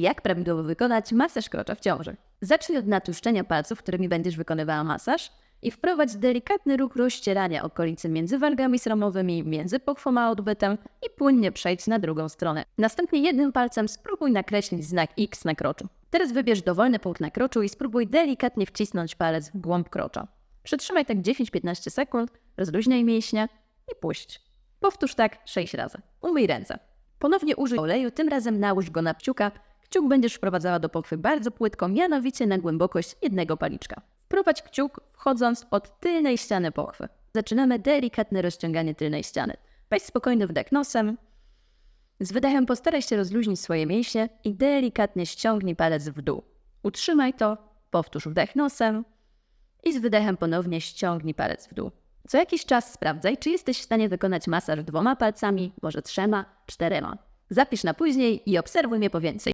Jak prawidłowo wykonać masaż krocza w ciąży? Zacznij od natłuszczenia palców, którymi będziesz wykonywała masaż i wprowadź delikatny ruch rozcierania okolicy między wargami sromowymi, między pochwą a odbytem i płynnie przejdź na drugą stronę. Następnie jednym palcem spróbuj nakreślić znak X na kroczu. Teraz wybierz dowolny punkt na kroczu i spróbuj delikatnie wcisnąć palec w głąb krocza. Przytrzymaj tak 10-15 sekund, rozluźniaj mięśnie i puść. Powtórz tak 6 razy. Umyj ręce. Ponownie użyj oleju, tym razem nałóż go na kciuka. Kciuk będziesz wprowadzała do pochwy bardzo płytko, mianowicie na głębokość jednego paliczka. Wprowadź kciuk wchodząc od tylnej ściany pochwy. Zaczynamy delikatne rozciąganie tylnej ściany. Weź spokojny wdech nosem. Z wydechem postaraj się rozluźnić swoje mięśnie i delikatnie ściągnij palec w dół. Utrzymaj to, powtórz wdech nosem i z wydechem ponownie ściągnij palec w dół. Co jakiś czas sprawdzaj, czy jesteś w stanie wykonać masaż dwoma palcami, może trzema, czterema. Zapisz na później i obserwuj mnie po więcej.